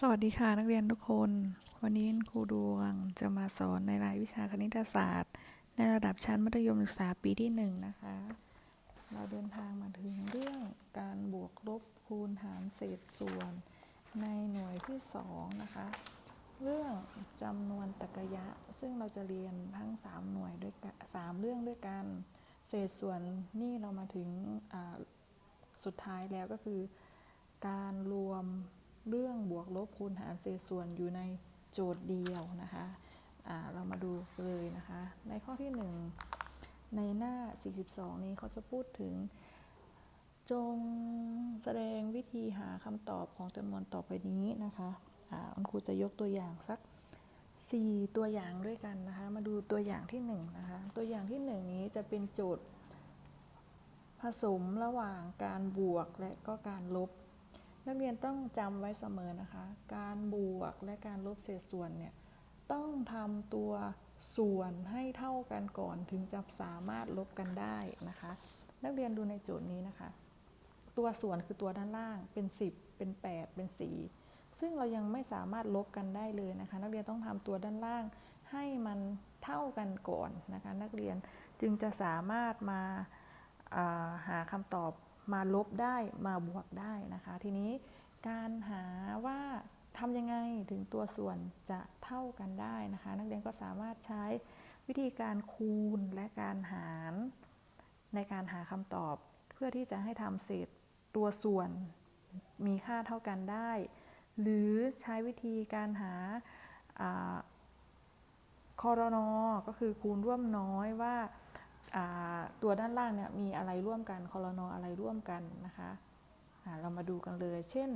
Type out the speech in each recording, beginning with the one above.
สวัสดีค่ะนักเรียนทุกคน วันนี้ครูดวงจะมาสอนในรายวิชาคณิตศาสตร์ ในระดับชั้นมัธยมศึกษาปีที่หนึ่งนะคะ เราเดินทางมาถึงเรื่องการบวกลบคูณหารเศษส่วน ในหน่วยที่สองนะคะ เรื่องจำนวนตรรกะซึ่งเราจะเรียนทั้ง 3 หน่วยด้วยกันสามเรื่องด้วยกัน เศษส่วนนี่เรามาถึงสุดท้ายแล้วก็คือ การรวม เรื่องบวกลบคูณหารเศษส่วนอยู่ในโจทย์เดียวนะคะเรามาดูเลยนะคะ ในข้อที่ 1 ในหน้า 42 นี้เขาจะพูดถึง จงแสดงวิธีหาคำตอบของจำนวนต่อไปนี้นะคะอ่าคุณครูจะยกตัวอย่างสัก 4 ตัวอย่างด้วยกันนะคะ มาดูตัวอย่างที่1นะคะ ตัวอย่างที่ 1 นี้จะเป็นโจทย์ผสมระหว่างการบวกและก็การลบ นักเรียนต้องจำไว้เสมอนะคะ การบวกและการลบเศษส่วนเนี่ยต้องทำตัวส่วนให้เท่ากันก่อนถึงจะสามารถลบกันได้นะคะ นักเรียนดูในโจทย์นี้นะคะ ตัวส่วนคือตัวด้านล่างเป็น 10 เป็น 8 เป็น 4 ซึ่งเรายังไม่สามารถลบกันได้เลยนะคะ นักเรียนต้องทำตัวด้านล่างให้มันเท่ากันก่อนนะคะ นักเรียนจึงจะสามารถมาาหาคำตอบ มาลบได้มาบวกได้นะคะ ทีนี้การหาว่าทำยังไงถึงตัวส่วนจะเท่ากันได้นะคะ นักเรียนก็สามารถใช้วิธีการคูณและการหารในการหาคำตอบ เพื่อที่จะให้ทำเศษตัวส่วนมีค่าเท่ากันได้ หรือใช้วิธีการหาคอรนอก็คือคูณร่วมน้อยว่า ตัวด้านล่างเนี่ยมีอะไรร่วมกันคอรนออะไรร่วมกันนะคะเรามาดูกันเลย เช่น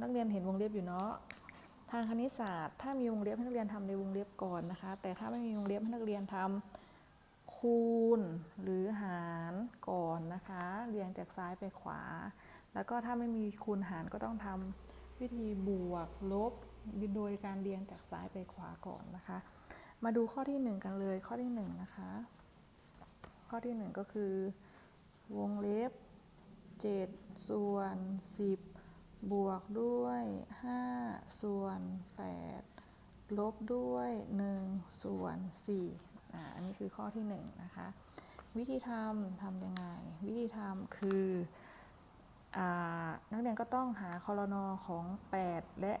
นักเรียนเห็นวงเล็บอยู่เนาะทางคณิตศาสตร์ถ้ามีวงเล็บให้นักเรียนทำในวงเล็บก่อนนะคะ แต่ถ้าไม่มีวงเล็บให้นักเรียนทำคูณหรือหารก่อนนะคะ เรียงจากซ้ายไปขวา แล้วก็ถ้าไม่มีคูณหารก็ต้องทำวิธีบวกลบโดยการเรียงจากซ้ายไปขวาก่อนนะคะ มาดูข้อที่ 1 กันเลยข้อที่ 1 นะคะ ข้อที่ 1 ก็คือ วงเล็บ 7 ส่วน 10 บวกด้วย 5 ส่วน 8 ลบด้วย 1 ส่วน4อ่าอันนี้คือข้อที่ 1 นะคะ วิธีทำทำยังไง วิธีทำคืออานักเรียนก็ต้องหาคอรนอของ 8 และ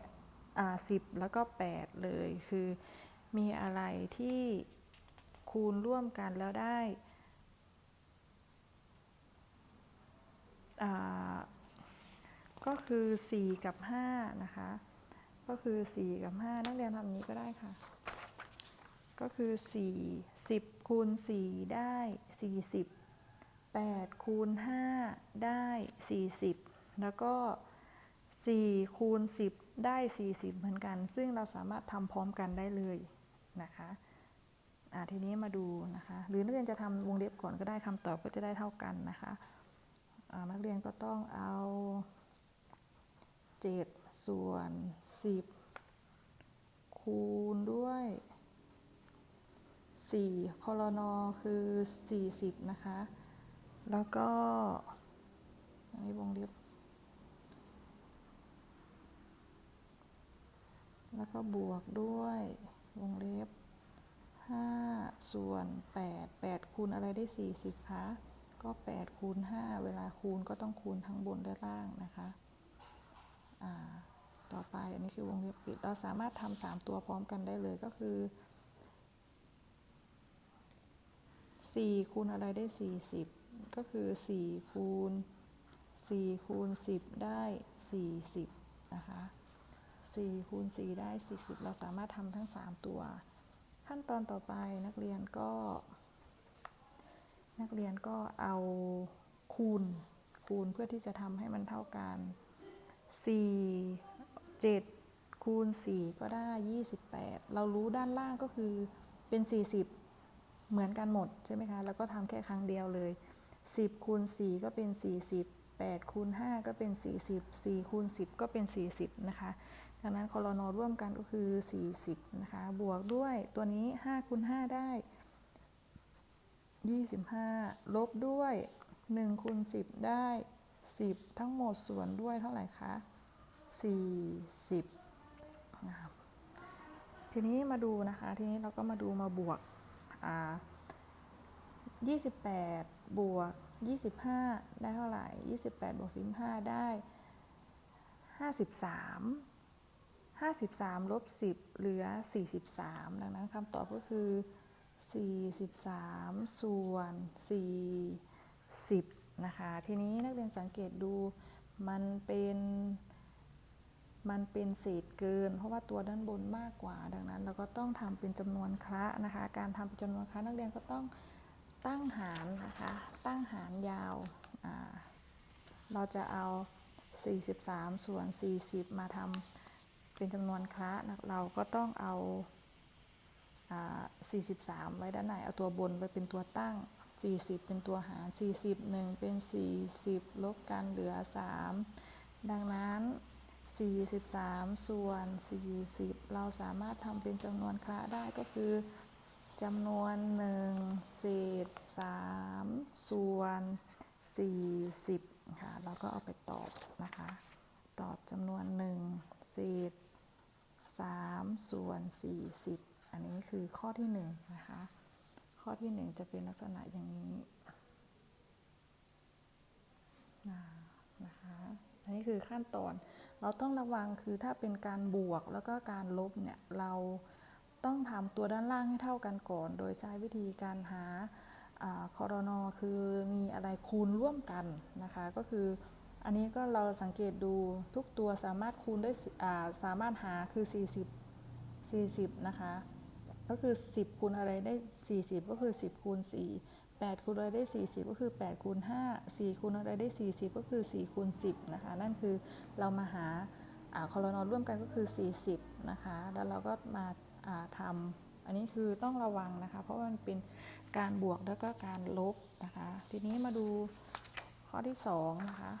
อ่า10 แล้วก็ 8 เลยคือมีอะไรที่คูณร่วมกันแล้วได้อ่า ก็คือ 4 กับ 5 นะคะ ก็คือ 4 กับ 5 นักเรียนทำนี้ก็ได้ค่ะ ก็คือ 4 10คูณ4ได้ 40 8คูณ5ได้ 40 แล้วก็ 4 คูณ 10 ได้ 40 เหมือนกัน ซึ่งเราสามารถทำพร้อมกันได้เลยนะคะอ่าทีนี้มาดูนะคะ หรือนักเรียนจะทำวงเล็บก่อนก็ได้คำตอบก็จะได้เท่ากันนะคะ นักเรียนก็ต้องเอา7ส่วน10คูณด้วย4คอรนอคือ40นะคะ แล้วก็อันนี้วงเล็บแล้วก็บวกด้วยวงเล็บ5ส่วน8 8คูณอะไรได้ 40คะ ก็8คูณ5เวลาคูณก็ต้องคูณทั้งบนและล่างนะคะต่อไปอันนี้คือวงเล็บปิด เราสามารถทำสามตัวพร้อมกันได้เลยก็คือ4คูณอะไรได้ 40 ก็คือ4คูณ4คูณ10 ได้ 40นะคะ4คูณ4ได้ 40 เราสามารถทำทั้ง 3 ตัว ขั้นตอนต่อไปนักเรียนก็ นักเรียนก็เอาคูณคูณเพื่อที่จะทำให้มันเท่ากัน 4 7 คูณ 4 ก็ได้ 28 เรารู้ด้านล่างก็คือเป็น 40 เหมือนกันหมดใช่ไหมคะ แล้วก็ทำแค่ครั้งเดียวเลย 10 คูณ 4 ก็เป็น 40 8คูณ5ก็เป็น 40 4คูณ10 ก็เป็น 40 นะคะ ดังนั้นคอรนอร่วมกันก็คือ 40 นะคะ บวกด้วยตัวนี้5คูณ5ได้ 25 ลบด้วย1คูณ10 ได้ 10 ทั้งหมดส่วนด้วยเท่าไหร่คะ40นะครับทีนี้มาดูนะคะ ทีนี้เราก็มาดูมาบวกอ่า28 บวก 25 ได้เท่าไหร่ 28 บวก 15 ได้ 53 53 ลบ 10 เหลือ 43 ดังนั้นคำตอบก็คือ 43 ส่วน40นะคะ ทีนี้นักเรียนสังเกตดูมันเป็นมันเป็นเศษเกิน เพราะว่าตัวด้านบนมากกว่า ดังนั้น เราก็ต้องทำเป็นจำนวนคละนะคะการทำเป็นจำนวนคละนักเรียนก็ต้องตั้งหารนะคะ ตั้งหารยาวาเราจะเอา 43 ส่วน 40 มาทำเป็นจำนวนคละนะเราก็ต้องเอา 43 ไว้ด้านในเอาตัวบนไว้เป็นตัวตั้ง 40 เป็นตัวหาร 40 1 เป็น 40 ลบกันเหลือ 3 ดังนั้น 43 ส่วน 40 เราสามารถทำเป็นจำนวนคละได้ก็คือจำนวน 1 เศษ 3 ส่วน 40 ค่ะ เราก็เอาไปตอบนะคะ ตอบจำนวน 1 เศษ 3 ส่วน 40 อันนี้คือข้อที่1นนะคะ ข้อที่ 1 จะเป็นลักษณะอย่างนี้นะคะอันนี้คือขั้นตอน เราต้องระวังคือถ้าเป็นการบวกแล้วก็การลบเนี่ย เราต้องทำตัวด้านล่างให้เท่ากันก่อน โดยใช้วิธีการหาคอรนอคือมีอะไรคูณร่วมกันนะคะ ก็คืออันนี้ก็เราสังเกตดูทุกตัวสามารถคูณได้สามารถหาคือ 40 40 นะคะ ก็คือ 10คูณอะไรได้ 40 ก็คือ 10คูณ4 8คูณอะไรได้ 40 ก็คือ8คูณ5 4คูณอะไรได้ 40 ก็คือ4คูณ10นะคะ นั่นคือเรามาหาคอรนอร่วมกันก็คือ 40 นะคะ แล้วเราก็มาทำอันนี้คือต้องระวังนะคะ เพราะมันเป็นการบวกแล้วก็การลบนะคะ ทีนี้มาดูข้อที่2นะคะ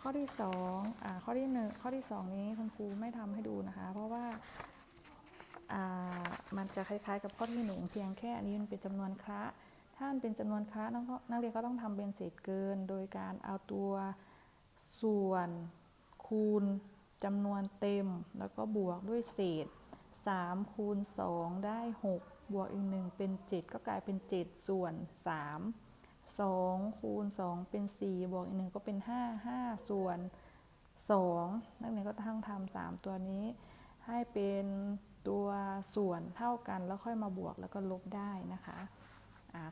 ข้อที่2อ่าข้อที่1ข้อที่ 2 นี้คุณครูไม่ทำให้ดูนะคะ เพราะว่า มันจะคล้ายๆ กับข้อที่หนึ่งเพียงแค่อันนี้มันเป็นจำนวนคละถ้ามันเป็นจำนวนคละนักเรียนก็ต้องทำเป็นเศษเกิน โดยการเอาตัวส่วนคูณจำนวนเต็ม แล้วก็บวกด้วยเศษ3คูณ2ได้ 6 บวกอีก 1 เป็น 7 ก็กลายเป็น 7 ส่วน 3 2 คูณ 2 เป็น 4 บวกอีก 1 ก็เป็น 5 5 ส่วน 2 นักเรียนก็ต้องทำ3ตัวนี้ให้เป็น ตัวส่วนเท่ากันแล้วค่อยมาบวกแล้วก็ลบได้นะคะ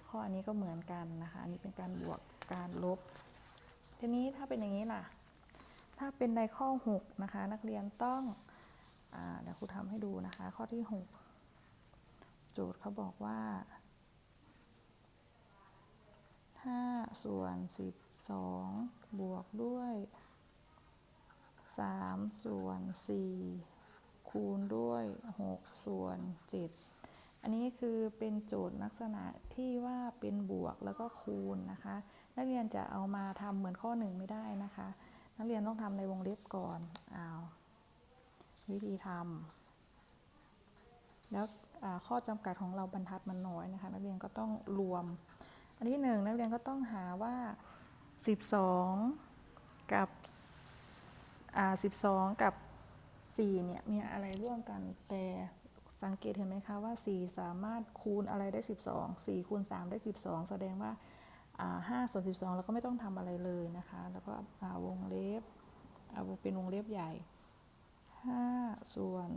ข้ออันนี้ก็เหมือนกันนะคะ อันนี้เป็นการบวกการลบ ทีนี้ถ้าเป็นอย่างนี้ล่ะ ถ้าเป็นในข้อ 6 นะคะ นักเรียนต้องอเดี๋ยวครูทำให้ดูนะคะ ข้อที่ 6 โจทย์เขาบอกว่า5ส่วน 12 บวกด้วย 3 ส่วน 4 คูณด้วย 6 ส่วน 7 อันนี้คือเป็นโจทย์ลักษณะที่ว่าเป็นบวกแล้วก็คูณนะคะ นักเรียนจะเอามาทำเหมือนข้อหนึ่งไม่ได้นะคะ นักเรียนต้องทำในวงเล็บก่อนอ้าววิธีทำแล้วข้อจำกัดของเราบรรทัดมันน้อยนะคะ นักเรียนก็ต้องรวม อันที่หนึ่งนักเรียนก็ต้องหาว่า 12 กับ 12 กับ 4เนี่ยมีอะไรร่วมกันแต่สังเกตเห็นไหมคะว่า 4 สามารถคูณอะไรได้ 12 4คูณ3ได้ 12 แสดงว่า5ส่วน12เราก็ไม่ต้องทำอะไรเลยนะคะ แล้วก็วงเล็บเอาเป็นวงเล็บใหญ่ 5 ส่วน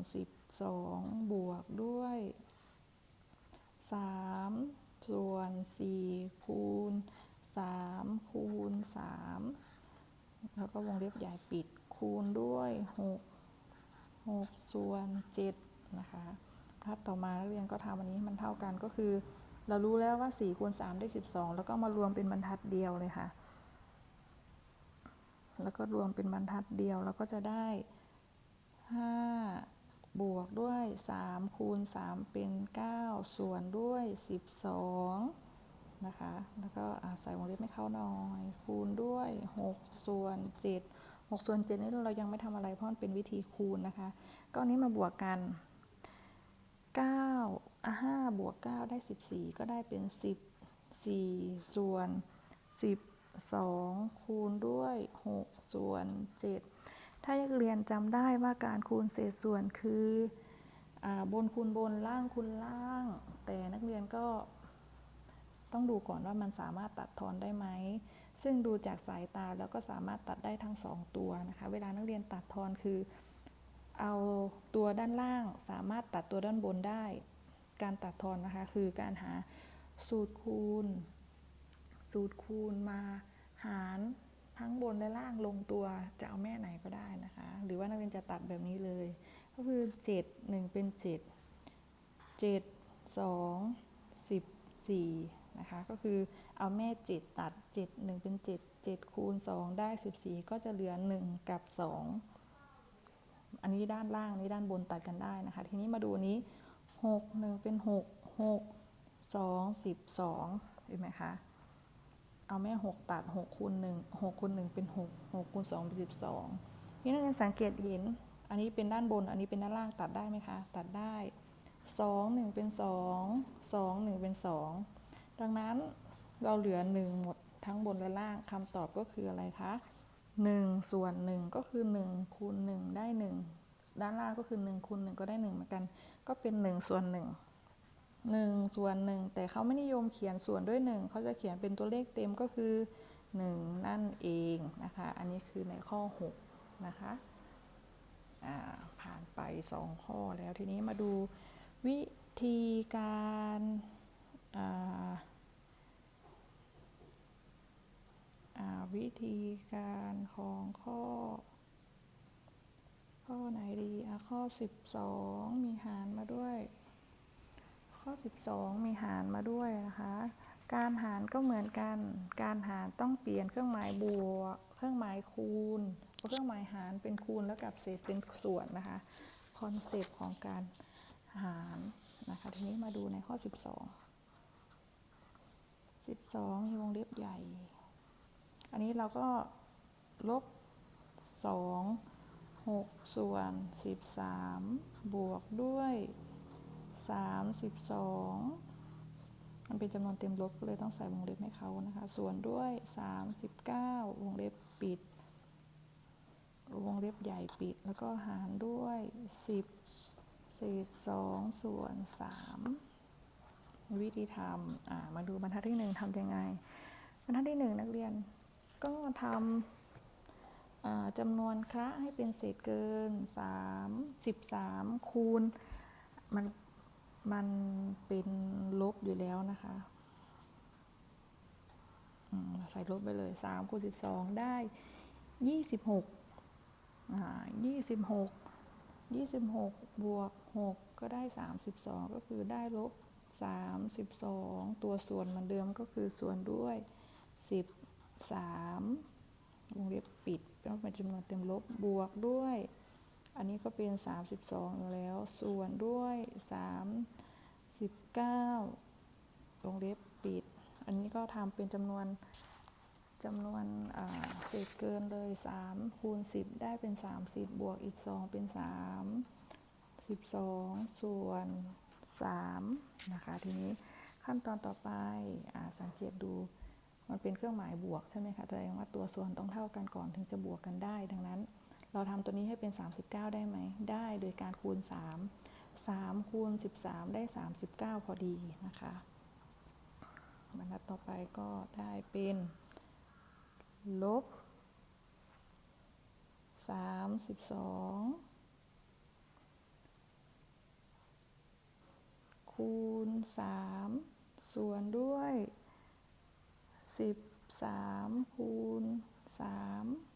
12 บวกด้วย 3 ส่วน 4 คูณ 3 คูณ 3 แล้วก็วงเล็บใหญ่ปิดคูณด้วย 6 6 ส่วน 7 นะคะภาพต่อมานักเรียนก็ทำอันนี้มันเท่ากันก็คือ เรารู้แล้วว่า4คูณ3ได้ 12 แล้วก็มารวมเป็นบรรทัดเดียวเลยค่ะ แล้วก็รวมเป็นบรรทัดเดียวแล้วก็จะได้ 5 บวกด้วย 3 คูณ 3 เป็น 9 ส่วนด้วย 12 นะคะ แล้วก็ใส่วงเล็บให้เข้าหน่อย คูณด้วย 6 ส่วน 7 6ส่วน7นี่เรายังไม่ทำอะไรเพราะมันเป็นวิธีคูณนะคะ ก็นี้มาบวกกัน 9 5 บวก 9 ได้ 14 ก็ได้เป็น10 4ส่วน 12 คูณด้วย 6 ส่วน 7 ถ้านักเรียนจำได้ว่าการคูณเศษส่วนคืออบนคูณบนล่างคูณล่าง แต่นักเรียนก็ต้องดูก่อนว่ามันสามารถตัดทอนได้ไหม ซึ่งดูจากสายตาแล้วก็สามารถตัดได้ทั้งสองตัวนะคะ เวลานักเรียนตัดทอนคือ เอาตัวด้านล่างสามารถตัดตัวด้านบนได้ การตัดทอนนะคะคือการหาสูตรคูณ สูตรคูณมาหารทั้งบนและล่างลงตัวจะเอาแม่ไหนก็ได้นะคะ หรือว่านักเรียนจะตัดแบบนี้เลย ก็คือ 7 1 เป็น 7 7 2 14 นะคะก็คือเอาแม่7ตัด7 1เป็น7 7คูณ 2 ได้ 14 ก็จะเหลือ 1 กับ 2 อันนี้ด้านล่างนี้ด้านบนตัดกันได้นะคะ ทีนี้มาดูนนี้ 6 1 เป็น 6 6 2 12 เห็นไหมคะ เอาแม่ 6 ตัด 6 คูณ 1 6 คูณ 1 เป็น 6 6 คูณ 2 เป็น 12 นี่นักเรียนสังเกตเห็น อันนี้เป็นด้านบน อันนี้เป็นด้านล่างตัดได้ไหมคะ ตัดได้ 2 1 เป็น 2 2 1 เป็น 2 ดังนั้นเราเหลือ 1 หมดทั้งบนและล่างคำตอบก็คืออะไรคะ 1 ส่วน 1 ก็คือ 1 คูณ 1 ได้ 1 ด้านล่างก็คือ 1 คูณ 1 ก็ได้ 1 เหมือนกัน ก็เป็น 1 ส่วน 1 1 ส่วน 1 แต่เขาไม่นิยมเขียนส่วนด้วย 1 เขาจะเขียนเป็นตัวเลขเต็มก็คือ 1 นั่นเองนะคะ อันนี้คือในข้อ 6 นะคะผ่านไป 2 ข้อแล้วทีนี้มาดูวิธีการอ่าอ่า วิธีการของข้อ ข้อไหนดีอะข้อ 12 มีหารมาด้วย ข้อ 12 มีหารมาด้วยนะคะ การหารก็เหมือนกัน การหารต้องเปลี่ยนเครื่องหมายบวก เครื่องหมายคูณเพราะเครื่องหมายหารเป็นคูณแล้วกับเศษเป็นส่วนนะคะ คอนเซปต์ของการหารนะคะ ทีนี้มาดูในข้อ 12 12 มีวงเล็บใหญ่ อันนี้เราก็ลบ 2 6 ส่วน 13 บวกด้วย 32 มันเป็นจำนวนเต็มลบก็เลยต้องใส่วงเล็บให้เขานะคะ ส่วนด้วย 39 วงเล็บปิด วงเล็บใหญ่ปิด แล้วก็หารด้วย 10 เศษ 2 ส่วน 3 วิธีทำมาดูบรรทัดที่ 1ทำยังไงบรรทัดที่ 1 นักเรียน ก็ทำจำนวนคระให้เป็นเศษเกิน 3 13 คูณ มันมันเป็นลบอยู่แล้วนะคะใส่ลบไปเลย 3 คูณ 12 ได้ 26อ่า26 26 บวก 6 ก็ได้ 32 ก็คือได้ลบ 32 ตัวส่วนเหมือนเดิมก็คือส่วนด้วย 3วงเล็บปิดก็เป็นจำนวนเต็มลบบวกด้วย อันนี้ก็เป็น 32อยู่แล้ว ส่วนด้วย 39วงเล็บปิด อันนี้ก็ทำเป็นจำนวนจำนวนเศษเกินเลย 3 คูณ 10 ได้เป็น 30 บวกอีก 2 เป็น 3 12 ส่วน3นะคะ ทีนี้ขั้นตอนต่อไปอสังเกตดู มันเป็นเครื่องหมายบวกใช่ไหมคะแสดงว่าตัวส่วนต้องเท่ากันก่อนถึงจะบวกกันได้ ดังนั้น เราทำตัวนี้ให้เป็น 39 ได้ไหม ได้โดยการคูณ 3 3คูณ13 ได้ 39 พอดีนะคะบรรทัดต่อไปก็ได้เป็น ลบ 32 คูณ 3 ส่วนด้วย 13คูณ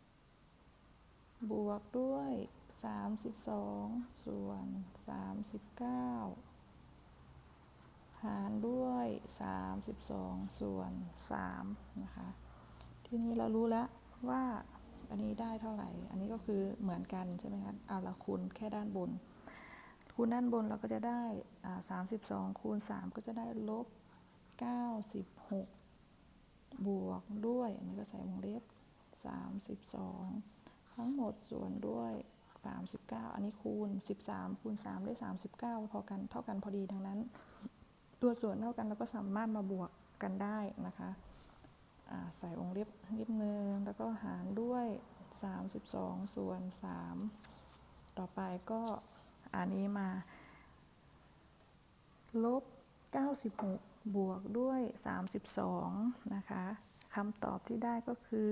3บวกด้วย32ส่วน39หารด้วย32ส่วน3นะคะ ทีนี้เรารู้แล้วว่าอันนี้ได้เท่าไหร่ อันนี้ก็คือเหมือนกันใช่ไหมคะ เอาละคูณแค่ด้านบน คูณด้านบนเราก็จะได้อ่า32คูณ3ก็จะได้ลบ96บ บวกด้วยอันนี้ก็ใส่วงเล็บ 32 ทั้งหมดส่วนด้วย 39 อันนี้คูณ 13 คูณ 3 ได้ 39 พอกันเท่ากันพอดีดังนั้น ตัวส่วนเท่ากันเราก็สามารถมาบวกกันได้นะคะใส่วงเล็บนิดนึง แล้วก็หารด้วย 32 ส่วน 3 ต่อไปก็อันนี้มา ลบ 96 บวกด้วย 32 นะคะคำตอบที่ได้ก็คือ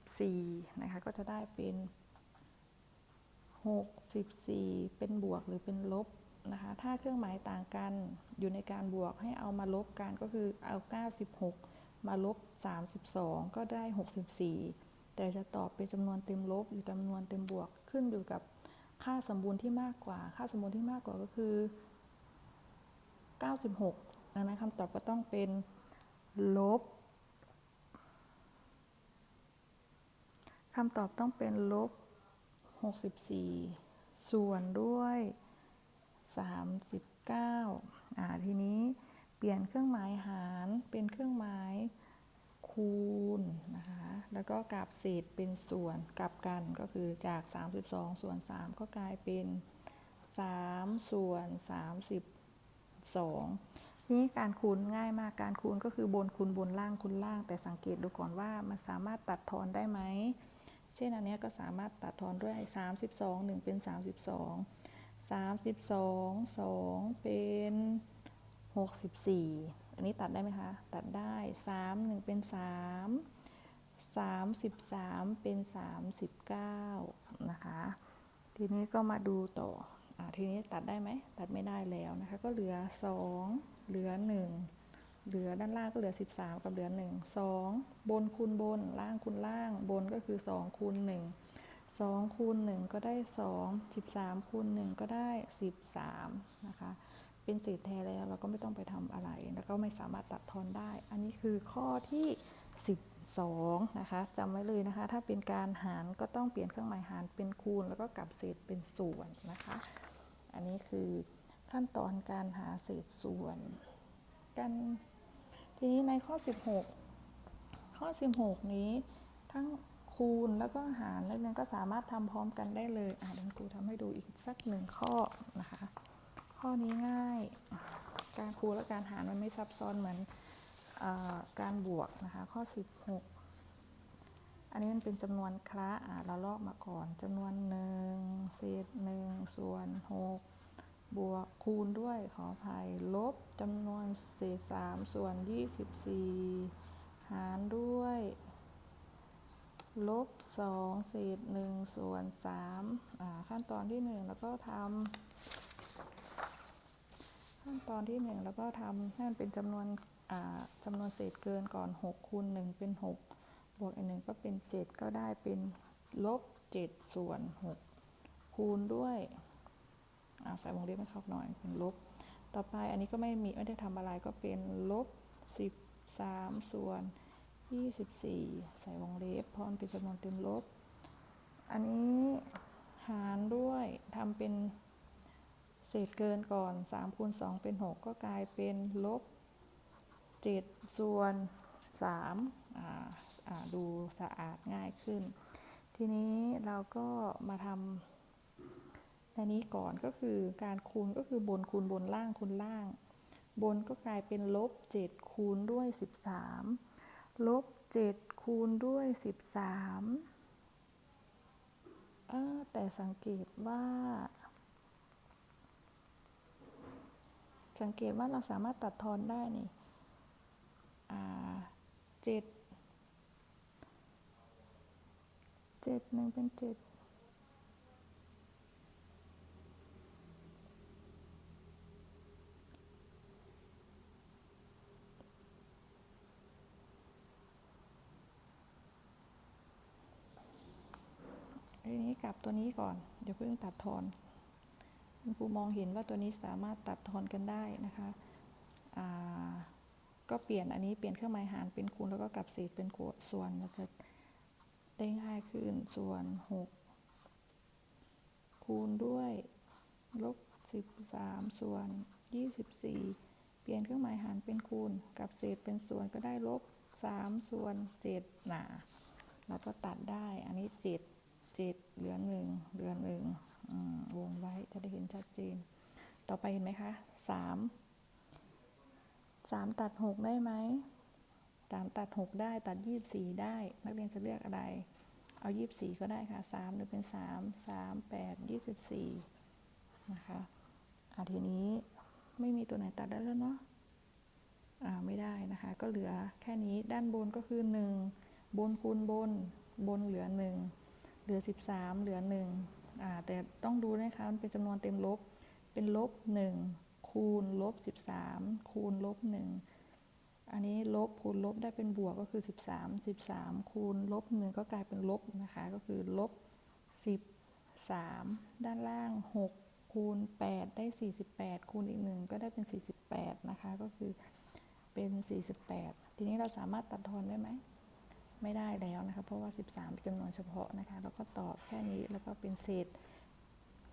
64 นะคะ ก็จะได้เป็น 64 เป็นบวกหรือเป็นลบนะคะ ถ้าเครื่องหมายต่างกันอยู่ในการบวกให้เอามาลบกันก็คือเอา 96 มาลบ 32 ก็ได้ 64 แต่จะตอบเป็นจำนวนเต็มลบ หรือจำนวนเต็มบวกขึ้นอยู่กับค่าสมบูรณ์ที่มากกว่า ค่าสมบูรณ์ที่มากกว่าก็คือ 96 ดังนั้นคำตอบก็ต้องเป็นลบคำตอบต้องเป็นลบ 64 ส่วนด้วย 39 อ่า ทีนี้เปลี่ยนเครื่องหมายหารเป็นเครื่องหมายคูณนะคะ แล้วก็กลับเศษเป็นส่วนกลับกันก็คือจาก 32 ส่วน 3 ก็กลายเป็น 3 ส่วน 32 นี้การคูณง่ายมากการคูณก็คือบนคูณบนล่างคูณล่าง แต่สังเกตดูก่อนว่ามันสามารถตัดทอนได้ไหมเช่นอันนี้ก็สามารถตัดทอนด้วย 32 1 เป็น 32 32 2 เป็น 64 อันนี้ตัดได้ไหมคะ ตัดได้ 3 1 เป็น 3 33 เป็น 39 นะคะ ทีนี้ก็มาดูต่ออทีนี้ตัดได้ไหม ตัดไม่ได้แล้วนะคะ ก็เหลือ 2 เหลือ 1 เหลือด้านล่างก็เหลือ 13 กับเหลือ 1 2 บนคูณบนล่างคูณล่าง บนก็คือ 2คูณ1 2คูณ1ก็ได้ 2 13คูณ1ก็ได้ 13 นะคะ เป็นเศษแท้แล้วเราก็ไม่ต้องไปทำอะไร แล้วก็ไม่สามารถตัดทอนได้ อันนี้คือข้อที่ 12 นะคะจำไว้เลยนะคะ ถ้าเป็นการหารก็ต้องเปลี่ยนเครื่องหมายหารเป็นคูณ แล้วก็กลับเศษเป็นส่วนนะคะ อันนี้คือ ขั้นตอนการหาเศษส่วน กัน ทีนี้ในข้อ 16 ข้อ 16 นี้ทั้งคูณแล้วก็หารนักเรียนก็สามารถทำพร้อมกันได้เลย อะเดี๋ยวครูทำให้ดูอีกสักหนึ่งข้อนะคะ ข้อนี้ง่าย การคูณและการหารมันไม่ซับซ้อนเหมือนอการบวกนะคะ ข้อ 16อันนี้มันเป็นจำนวนคละอะเราลอกมาก่อนจำนวนหนึ่งเศษหนึ่งส่วนหก บวกคูณด้วยขออภัยลบจำนวนเศษสามส่วนยี่สิบสี่หารด้วย ลบสองเศษหนึ่งส่วนสามขั้นตอนที่หนึ่งแล้วก็ทำขั้นตอนที่หนึ่งแล้วก็ทำให้มันเป็นจำนวนจำนวนเศษเกินก่อนหกคูณหนึ่งเป็นหกบวกอีกหนึ่งก็เป็นเจ็ดก็ได้เป็นลบเจ็ดส่วนหกคูณด้วย ใส่วงเล็บให้เขาหน่อยเป็นลบ ต่อไปอันนี้ก็ไม่มีไม่ได้ทำอะไรก็เป็นลบสิบสามส่วน 24 ใส่วงเล็บเพราะมันเป็นจำนวนเต็มลบ อันนี้หารด้วยทำเป็นเศษเกินก่อน3คูณ2เป็น 6 ก็กลายเป็นลบ7ส่วน3อ่าอ่าดูสะอาดง่ายขึ้น ทีนี้เราก็มาทำ ในนี้ก่อนก็คือการคูณก็คือบนคูณบนล่างคูณล่าง บนก็กลายเป็นลบ 7 คูณด้วย 13 ลบ 7 คูณด้วย 13 แต่สังเกตว่า สังเกตว่าเราสามารถตัดทอนได้นี่เจ็ดเจ็ดหนึ่งเป็นเจ็ดทีนี้กลับตัว นี้ก่อน เดี๋ยวเพิ่งตัดทอนคุณครูมองเห็นว่าตัวนี้สามารถตัดทอนกันได้นะคะก็เปลี่ยนอันนี้เปลี่ยนเครื่องหมายหารเป็นคูณแล้วก็กลับเศษเป็นส่วนมันจะได้ง่ายขึ้นส่วน 6 คูณด้วยลบ13 ส่วน 24 เปลี่ยนเครื่องหมายหารเป็นคูณกับเศษเป็นส่วนก็ได้ลบ3ส่วน7หนาแล้วก็ตัดได้อันนี้ 7 7เหลือ1เหลือ1อืมวงไว้จะได้เห็นชัดเจน ต่อไปเห็นไหมคะสามสามตัดหกได้ไหมสามตัดหกได้ตัดยี่บสี่ได้ นักเรียนจะเลือกอะไร เอายี่สี่ก็ได้ค่ะสามหรือเป็นสามสามแปดยี่สิบสี่นะคะอะทีนี้ไม่มีตัวไหนตัดได้แล้วเนาะอ่าไม่ได้นะคะ ก็เหลือแค่นี้ด้านบนก็คือหนึ่งบนคูณบน บนเหลือหนึ่ง เหลือสิบสามเหลือหนึ่งอ่าแต่ต้องดูนะคะมันเป็นจำนวนเต็มลบ เป็นลบหนึ่งคูณลบสิบสามคูณลบหนึ่งอันนี้ลบคูณลบได้เป็นบวกก็คือ 13 13 คูณลบ 1 ก็กลายเป็นลบนะคะ ก็คือลบ 13 ด้านล่าง 6 คูณ 8 ได้ 48 คูณอีก 1 ก็ได้เป็น 48 นะคะ ก็คือเป็น 48 ทีนี้เราสามารถตัดทอนได้ไหม ไม่ได้แล้วนะคะ เพราะว่า 13เป็นจำนวนเฉพาะนะคะ แล้วก็ตอบแค่นี้แล้วก็เป็นเศษ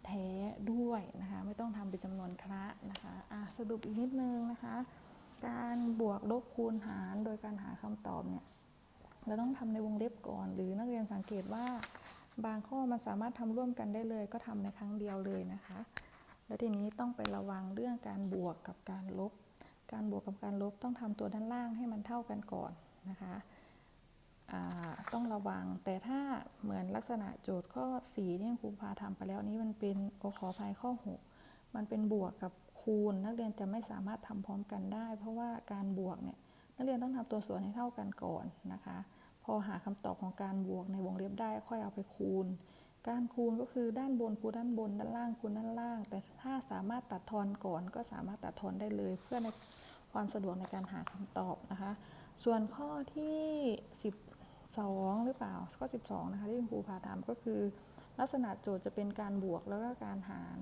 แท้ด้วยนะคะ ไม่ต้องทำเป็นจำนวนคละนะคะอะสรุปอีกนิดนึงนะคะ การบวกลบคูณหารโดยการหาคำตอบเนี่ยเราต้องทำในวงเล็บก่อน หรือนักเรียนสังเกตว่าบางข้อมันสามารถทำร่วมกันได้เลย ก็ทำในครั้งเดียวเลยนะคะ แล้วทีนี้ต้องไประวังเรื่องการบวกกับการลบ การบวกกับการลบต้องทำตัวด้านล่างให้มันเท่ากันก่อนนะคะ ต้องระวัง แต่ถ้าเหมือนลักษณะโจทย์ข้อ4ที่ครูพาทำไปแล้วนี้มันเป็นโอขออภัยข้อ 6 มันเป็นบวกกับคูณ นักเรียนจะไม่สามารถทำพร้อมกันได้ เพราะว่าการบวกเนี่ยนักเรียนต้องทำตัวส่วนให้เท่ากันก่อนนะคะ พอหาคำตอบของการบวกในวงเล็บได้ค่อยเอาไปคูณ การคูณก็คือด้านบนคูณด้านบน ด้านล่างคูณด้านล่าง แต่ถ้าสามารถตัดทอนก่อนก็สามารถตัดทอนได้เลย เพื่อในความสะดวกในการหาคำตอบนะคะ ส่วนข้อที่ 12 หรือเปล่าข้อ 12 นะคะที่คุณครูพาทำก็คือ ลักษณะโจทย์จะเป็นการบวกแล้วก็การหาร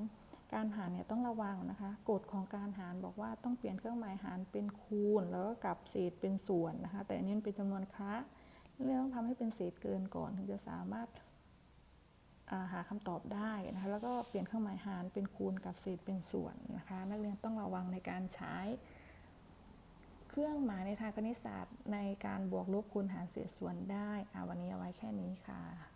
การหารเนี่ยต้องระวังนะคะ กฎของการหารบอกว่าต้องเปลี่ยนเครื่องหมายหารเป็นคูณ แล้วก็กลับเศษเป็นส่วนนะคะ แต่อันนี้เป็นจำนวนคะเราต้องทำให้เป็นเศษเกินก่อนถึงจะสามารถาหาคำตอบได้นะคะ แล้วก็เปลี่ยนเครื่องหมายหารเป็นคูณกับเศษเป็นส่วนนะคะ นักเรียนต้องระวังในการใช้ เครื่องหมายในทางคณิตศาสตร์ในการบวกลบคูณหารเศษส่วนได้อาวันนี้เอาไว้แค่นี้ค่ะ